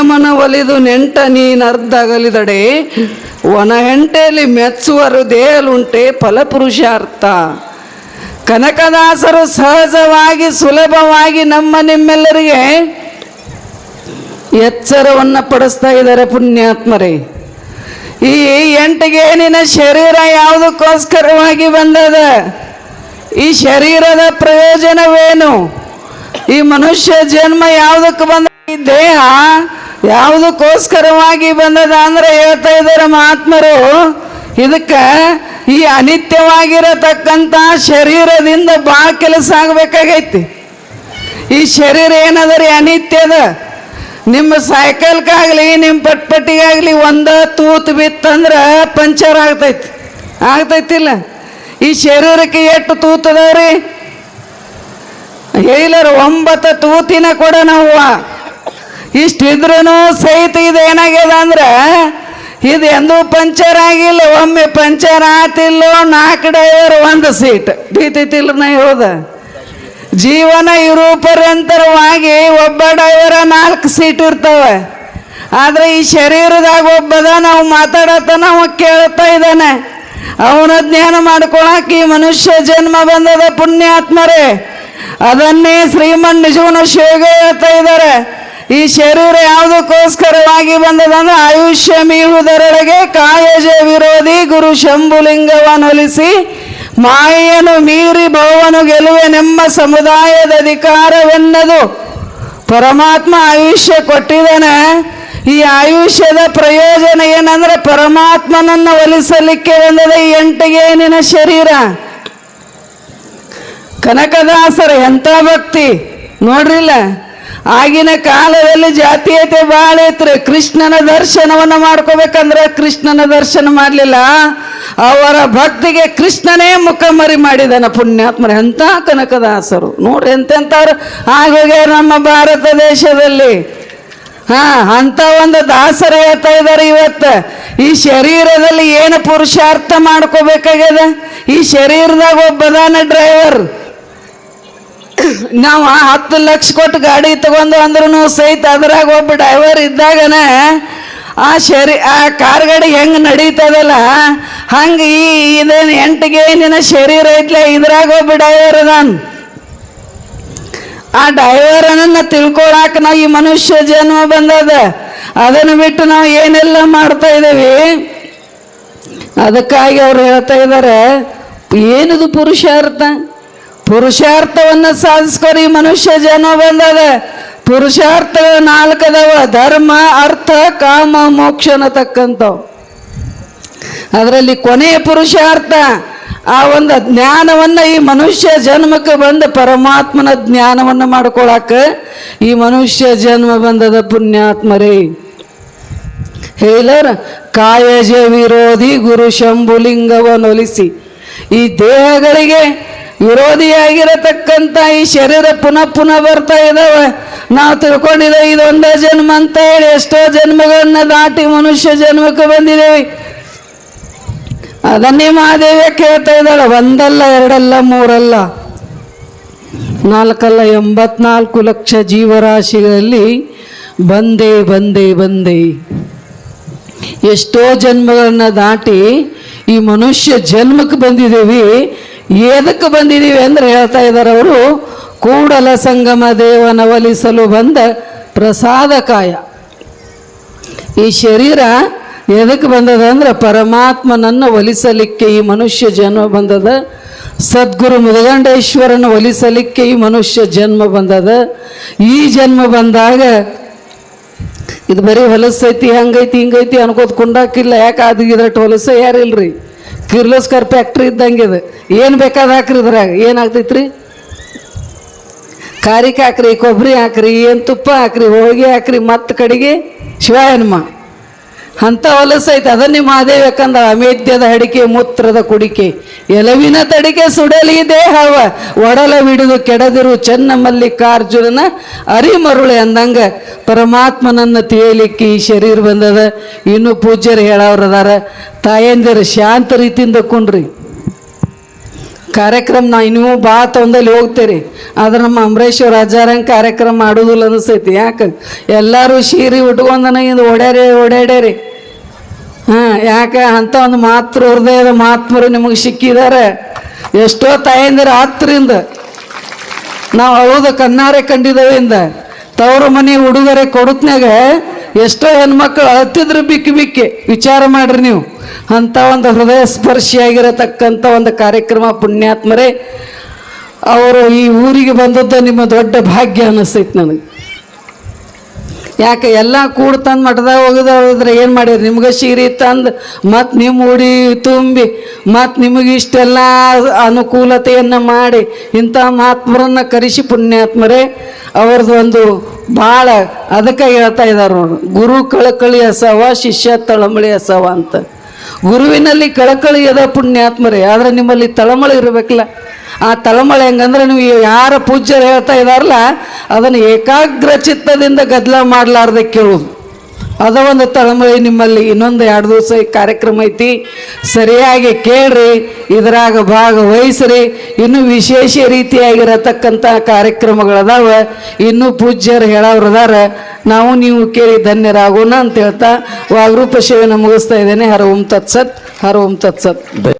ನೇಮನ ಒಲಿದು ನೆಂಟ ನೀನರ್ಧಗಲಿದಡೆ ಒಣ ಹೆಂಟೆಯಲ್ಲಿ ಮೆಚ್ಚುವರು ದೇಹಲುಂಟೆ ಫಲಪುರುಷಾರ್ಥ ಕನಕದಾಸರು ಸಹಜವಾಗಿ ಸುಲಭವಾಗಿ ನಮ್ಮ ನಿಮ್ಮೆಲ್ಲರಿಗೆ ಎಚ್ಚರವನ್ನು ಪಡಿಸ್ತಾ ಇದ್ದಾರೆ ಪುಣ್ಯಾತ್ಮರೇ. ಈ ಎಂಟಿಗೆ ನಿನ್ನ ಶರೀರ ಯಾವುದಕ್ಕೋಸ್ಕರವಾಗಿ ಬಂದದ? ಈ ಶರೀರದ ಪ್ರಯೋಜನವೇನು? ಈ ಮನುಷ್ಯ ಜನ್ಮ ಯಾವುದಕ್ಕೆ ಬಂದ? ಈ ದೇಹ ಯಾವುದಕ್ಕೋಸ್ಕರವಾಗಿ ಬಂದದ ಅಂದ್ರೆ ಹೇಳ್ತಾ ಇದ್ದಾರೆ ಮಹಾತ್ಮರು? ಇದಕ್ಕೆ ಈ ಅನಿತ್ಯವಾಗಿರತಕ್ಕಂಥ ಶರೀರದಿಂದ ಭಾಳ ಕೆಲಸ ಆಗ್ಬೇಕಾಗೈತಿ. ಈ ಶರೀರ ಏನದ ರೀ ಅನಿತ್ಯದ ನಿಮ್ಮ ಸೈಕಲ್ಗಾಗಲಿ ನಿಮ್ಮ ಪಟ್ಪಟ್ಟಿಗಾಗಲಿ ಒಂದ ತೂತು ಬಿತ್ತಂದ್ರೆ ಪಂಚರ್ ಆಗ್ತೈತಿ. ಆಗ್ತೈತಿಲ್ಲ? ಈ ಶರೀರಕ್ಕೆ ಎಷ್ಟು ತೂತದವ್ರಿ ಹೇಳಿರ ಒಂಬತ್ತು ತೂತಿನ ಕೂಡ ನಾವು ಇಷ್ಟಿದ್ರೂ ಸಹಿತ ಇದು ಏನಾಗ್ಯದ ಅಂದ್ರೆ, ಇದು ಎಂದೂ ಪಂಚರ್ ಆಗಿಲ್ಲ, ಒಮ್ಮೆ ಪಂಚರ್ ಆತಿಲ್ಲೋ, ನಾಲ್ಕು ಡೈವರ್ ಒಂದು ಸೀಟ್. ಬೀತೈತಿಲ್ಲ ನಾ ಹೋದ ಜೀವನ ಇರೋ ಪರ್ಯಂತರವಾಗಿ ಒಬ್ಬ ಡೈವರ ನಾಲ್ಕು ಸೀಟ್ ಇರ್ತವೆ. ಆದರೆ ಈ ಶರೀರದಾಗ ಒಬ್ಬದ ನಾವು ಮಾತಾಡತ್ತ ನಾವು ಕೇಳ್ತಾ ಇದ್ದಾನೆ. ಅವನ ಜ್ಞಾನ ಮಾಡ್ಕೊಳಕ್ಕೆ ಈ ಮನುಷ್ಯ ಜನ್ಮ ಬಂದದ ಪುಣ್ಯಾತ್ಮರೇ. ಅದನ್ನೇ ಶ್ರೀಮನ್ ನಿಜವನ ಶಿವಗ ಹೇಳ್ತಾ ಇದ್ದಾರೆ. ಈ ಶರೀರ ಯಾವುದಕ್ಕೋಸ್ಕರವಾಗಿ ಬಂದದಂದ್ರೆ ಆಯುಷ್ಯ ಮೀಹುದರೊಳಗೆ ಕಾಯಜ ವಿರೋಧಿ ಗುರು ಶಂಭುಲಿಂಗವನ್ನೊಲಿಸಿ ಮಾಯನು ಮೀರಿ ಭವನು ಗೆಲುವೆನೆಂಬ ಸಮುದಾಯದ ಅಧಿಕಾರವೆನ್ನದು. ಪರಮಾತ್ಮ ಆಯುಷ್ಯ ಕೊಟ್ಟಿದ್ದಾನೆ. ಈ ಆಯುಷ್ಯದ ಪ್ರಯೋಜನ ಏನಂದ್ರೆ ಪರಮಾತ್ಮನನ್ನು ಒಲಿಸಲಿಕ್ಕೆ ಬಂದದ ಈ ನಿನ್ನ ಶರೀರ? ಕನಕದಾಸರ ಎಂಥ ಭಕ್ತಿ. ನೋಡ್ರಿಲ್ಲ? ಆಗಿನ ಕಾಲದಲ್ಲಿ ಜಾತೀಯತೆ ಭಾಳ ಐತ್ರಿ. ಕೃಷ್ಣನ ದರ್ಶನವನ್ನು ಮಾಡ್ಕೋಬೇಕಂದ್ರೆ ಕೃಷ್ಣನ ದರ್ಶನ ಮಾಡಲಿಲ್ಲ. ಅವರ ಭಕ್ತಿಗೆ ಕೃಷ್ಣನೇ ಮುಖಮರಿ ಮಾಡಿದನ ಪುಣ್ಯಾತ್ಮರ ಎಂಥ ಕನಕದಾಸರು. ನೋಡ್ರಿ ಎಂತೆಂಥವ್ರು. ಆಗೋಗ್ಯಾರ ನಮ್ಮ ಭಾರತ ದೇಶದಲ್ಲಿ. ಹಾ, ಅಂತ ಒಂದು ದಾಸರು ಹೇಳ್ತಾ ಇದ್ದಾರೆ ಇವತ್ತು. ಈ ಶರೀರದಲ್ಲಿ ಏನು ಪುರುಷಾರ್ಥ ಮಾಡ್ಕೋಬೇಕಾಗ್ಯದ? ಈ ಶರೀರದಾಗ ಒಬ್ಬದಾನ ಡ್ರೈವರ್. ನಾವು ಹತ್ತು ಲಕ್ಷ ಕೊಟ್ಟು ಗಾಡಿ ತಗೊಂಡು ಅಂದ್ರೂ ಸಹಿತ ಅದ್ರಾಗ ಒಬ್ಬ ಡ್ರೈವರ್ ಇದ್ದಾಗನ, ಆ ಶರಿ, ಆ ಕಾರ್ ಗಾಡಿ ಹೆಂಗೆ ನಡೀತದಲ್ಲ, ಹಂಗ ಈ ಇದೇನು ನಿನ್ನ ಶರೀರ ಐತ್ಲೆ, ಇದ್ರಾಗ ಒಬ್ಬ ಡ್ರೈವರ್ ಅದಾನ ಆ ಡ್ರೈವರನ್ನು ತಿಳ್ಕೊಳಕ್ಕೆ ನಾವು ಈ ಮನುಷ್ಯ ಜನ್ಮ ಬಂದದ. ಅದನ್ನು ಬಿಟ್ಟು ನಾವು ಏನೆಲ್ಲ ಮಾಡ್ತಾ ಇದ್ದೇವೆ ಅದಕ್ಕಾಗಿ ಅವ್ರು ಹೇಳ್ತಾ ಇದ್ದಾರೆ ಏನಿದು ಪುರುಷಾರ್ಥ? ಪುರುಷಾರ್ಥವನ್ನು ಸಾಧಿಸ್ಕೊರಿ ಮನುಷ್ಯ ಜನ ಬಂದದ. ಪುರುಷಾರ್ಥ ನಾಲ್ಕದವ, ಧರ್ಮ, ಅರ್ಥ, ಕಾಮ, ಮೋಕ್ಷ ಅನ್ನತಕ್ಕಂಥವು. ಅದರಲ್ಲಿ ಕೊನೆಯ ಪುರುಷಾರ್ಥ, ಆ ಒಂದು ಜ್ಞಾನವನ್ನು ಈ ಮನುಷ್ಯ ಜನ್ಮಕ್ಕೆ ಬಂದ ಪರಮಾತ್ಮನ ಜ್ಞಾನವನ್ನು ಮಾಡ್ಕೊಳಕ ಈ ಮನುಷ್ಯ ಜನ್ಮ ಬಂದದ ಪುಣ್ಯಾತ್ಮರೇ. ಹೇಳರ, ಕಾಯಜ ವಿರೋಧಿ ಗುರು ಶಂಭುಲಿಂಗವನ್ನೊಲಿಸಿ ಈ ದೇಹಗಳಿಗೆ ವಿರೋಧಿಯಾಗಿರತಕ್ಕಂಥ ಈ ಶರೀರ ಪುನಃ ಪುನಃ ಬರ್ತಾ ಇದಾವೆ. ನಾವು ತಿಳ್ಕೊಂಡಿದ್ದೇವೆ ಇದೊಂದೇ ಜನ್ಮ ಅಂತ ಹೇಳಿ ಎಷ್ಟೋ ಜನ್ಮಗಳನ್ನ ದಾಟಿ ಮನುಷ್ಯ ಜನ್ಮಕ್ಕೆ ಬಂದಿದ್ದೇವೆ. ಅದನ್ನೇ ಮಹಾದೇವಿಯ ಕೇಳ್ತಾ ಇದ್ದಾಳೆ, ಒಂದಲ್ಲ, ಎರಡಲ್ಲ, ಮೂರಲ್ಲ, ನಾಲ್ಕಲ್ಲ, ಎಂಬತ್ನಾಲ್ಕು ಲಕ್ಷ ಜೀವರಾಶಿಗಳಲ್ಲಿ ಬಂದೇ ಬಂದೇ, ಬಂದೆ ಎಷ್ಟೋ ಜನ್ಮಗಳನ್ನ ದಾಟಿ ಈ ಮನುಷ್ಯ ಜನ್ಮಕ್ಕೆ ಬಂದಿದ್ದೀವಿ. ಏದಕ್ಕೆ ಬಂದಿದ್ದೀವಿ ಅಂದ್ರೆ ಹೇಳ್ತಾ ಇದ್ದಾರೆ ಅವರು, ಕೂಡಲ ಸಂಗಮ ದೇವನ ಒಲಿಸಲು ಬಂದ ಪ್ರಸಾದ ಕಾಯ ಈ ಶರೀರ ಎದಕ್ಕೆ ಬಂದದ ಅಂದ್ರೆ ಪರಮಾತ್ಮನನ್ನು ಒಲಿಸಲಿಕ್ಕೆ ಈ ಮನುಷ್ಯ ಜನ್ಮ ಬಂದದ, ಸದ್ಗುರು ಮುದಗಂಡೇಶ್ವರನ ಒಲಿಸಲಿಕ್ಕೆ ಈ ಮನುಷ್ಯ ಜನ್ಮ ಬಂದದ. ಈ ಜನ್ಮ ಬಂದಾಗ ಇದು ಬರೀ ಹೊಲಸೈತಿ, ಹಂಗೈತಿ, ಹಿಂಗೈತಿ ಅನ್ಕೋತ ಕುಂಡಾಕಿಲ್ಲ, ಯಾಕೆ ಅದು ಇದ್ರಟ್ಟು ಹೊಲಸ ಯಾರಿಲ್ರಿ? ಕಿರ್ಲೋಸ್ಕರ್ ಫ್ಯಾಕ್ಟ್ರಿ ಇದ್ದಂಗೆ ಇದು ಏನು ಬೇಕಾದ ಹಾಕ್ರಿ ಇದ್ರಾಗ? ಏನಾಗ್ತೈತ್ರಿ ಕಾರಿಕೆ ಹಾಕ್ರಿ ಕೊಬ್ಬರಿ ಹಾಕ್ರಿ, ಏನು ತುಪ್ಪ ಹಾಕ್ರಿ, ಹೋಳಿಗೆ ಹಾಕ್ರಿ, ಮತ್ತೆ ಕಡೆಗೆ ಶಿವಾಯನ್ಮ ಅಂಥ ಹೊಲಸೈತೆ. ನಿಮ್ಮ ಅದೇ ಬೇಕಂದ ಅಮೇದ್ಯದ ಅಡಿಕೆ ಮೂತ್ರದ ಕುಡಿಕೆ. ಎಲವಿನ ತಡಿಗೆ ಸುಡಲಿ ದೇಹವ, ಒಡಲ ಬಿಡುದು ಕೆಡದಿರು ಚೆನ್ನ ಮಲ್ಲಿಕಾರ್ಜುನನ ಅರಿಮರುಳೆ ಅಂದಂಗ ಪರಮಾತ್ಮನನ್ನ ತಿಳಿಯಲಿಕ್ಕೆ ಈ ಶರೀರ ಬಂದದ. ಇನ್ನು ಪೂಜ್ಯರು ಹೇಳವ್ರದಾರ, ತಾಯಂದಿರು ಶಾಂತ ರೀತಿಯಿಂದ ಕುಂಡ್ರಿ. ಕಾರ್ಯಕ್ರಮ ನಾ ಇನ್ನೂ ಬಾ ತೊಂದಲ್ಲಿ ಹೋಗ್ತೀರಿ. ಆದ್ರೆ ನಮ್ಮ ಅಂಬರೀಶ್ವರ ಅಜಾರಂಗ್ ಕಾರ್ಯಕ್ರಮ ಮಾಡೋದಿಲ್ಲ ಅನಿಸ್ತೈತಿ ಯಾಕೆ? ಎಲ್ಲರೂ ಸೀರೆ ಉಟ್ಕೊಂಡನ ಇದು ಓಡ್ಯಾರಿ ಓಡಾಡ್ಯಾರಿ ಹಾಂ, ಯಾಕೆ ಅಂಥ ಒಂದು ಮಾತೃ ಹೃದಯದ ಮಾತ್ಮರು ನಿಮಗೆ ಸಿಕ್ಕಿದ್ದಾರೆ. ಎಷ್ಟೋ ತಾಯಂದಿರ ಹತ್ತರಿಂದ ನಾವು ಹೌದು ಕಣ್ಣಾರೆ ಕಂಡಿದ್ದೇವೆಂದ ತವರು ಮನೆ ಉಡುಗೊರೆ ಕೊಡುತ್ನಾಗ ಎಷ್ಟೋ ಹೆಣ್ಮಕ್ಳು ಹತ್ತಿದ್ರು ಬಿಕ್ಕಿ ಬಿಕ್ಕಿ, ವಿಚಾರ ಮಾಡ್ರಿ ನೀವು. ಅಂಥ ಒಂದು ಹೃದಯ ಸ್ಪರ್ಶಿಯಾಗಿರತಕ್ಕಂಥ ಒಂದು ಕಾರ್ಯಕ್ರಮ ಪುಣ್ಯಾತ್ಮರೇ, ಅವರು ಈ ಊರಿಗೆ ಬಂದದ್ದು ನಿಮ್ಮ ದೊಡ್ಡ ಭಾಗ್ಯ ಅನ್ನಿಸ್ತೈತೆ ನನಗೆ. ಯಾಕೆ ಎಲ್ಲ ಕೂಡ ತಂದು ಮಠದಾಗ ಹೋಗಿದ ಹೋದ್ರೆ ಏನು ಮಾಡಿರಿ ನಿಮ್ಗೆ ಸೀರೆ ತಂದು, ಮತ್ತು ನಿಮ್ಮ ಉಡಿ ತುಂಬಿ, ಮತ್ತು ನಿಮಗೆ ಇಷ್ಟೆಲ್ಲ ಅನುಕೂಲತೆಯನ್ನು ಮಾಡಿ, ಇಂಥ ಮಹಾತ್ಮರನ್ನು ಕರೆಸಿ ಪುಣ್ಯಾತ್ಮರೇ ಅವ್ರದ್ದು ಒಂದು ಭಾಳ ಅದಕ್ಕೆ ಹೇಳ್ತಾ ಇದ್ದಾರೆ ಗುರು ಕಳಕಳಿ ಅಸವ ಶಿಷ್ಯ ತಳಮಳಿ ಅಸವ ಅಂತ. ಗುರುವಿನಲ್ಲಿ ಕಳಕಳಿಯದ ಪುಣ್ಯಾತ್ಮರೇ, ಆದರೆ ನಿಮ್ಮಲ್ಲಿ ತಳಮಳೆ ಇರಬೇಕಲ್ಲ. ಆ ತಳಮಳೆ ಹೆಂಗಂದ್ರೆ ನೀವು ಯಾರ ಪೂಜ್ಯರು ಹೇಳ್ತಾ ಇದಾರಲ್ಲ, ಅದನ್ನು ಏಕಾಗ್ರ ಚಿತ್ತದಿಂದ ಗದ್ದಲ ಮಾಡಲಾರ್ದೆ ಕೇಳುವುದು ಅದ ಒಂದು ತಳಮಳೆ ನಿಮ್ಮಲ್ಲಿ. ಇನ್ನೊಂದು ಎರಡು ದಿವಸ ಈ ಕಾರ್ಯಕ್ರಮ ಐತಿ. ಸರಿಯಾಗಿ ಕೇಳ್ರಿ, ಇದ್ರಾಗ ಭಾಗವಹಿಸ್ರಿ. ಇನ್ನೂ ವಿಶೇಷ ರೀತಿಯಾಗಿರತಕ್ಕಂಥ ಕಾರ್ಯಕ್ರಮಗಳದಾವ. ಇನ್ನೂ ಪೂಜ್ಯರು ಹೇಳೋರು ಅದಾರ ನಾವು ನೀವು ಕೇಳಿ ಧನ್ಯರಾಗೋಣ ಅಂತ ಹೇಳ್ತಾ ವಾಗ್ರೂಪ ಸೇವೆಯನ್ನು ಮುಗಿಸ್ತಾ ಇದ್ದೇನೆ. ಹರ ಓಂ ತತ್ಸತ್, ಹರ ಓಂ ತತ್ಸತ್.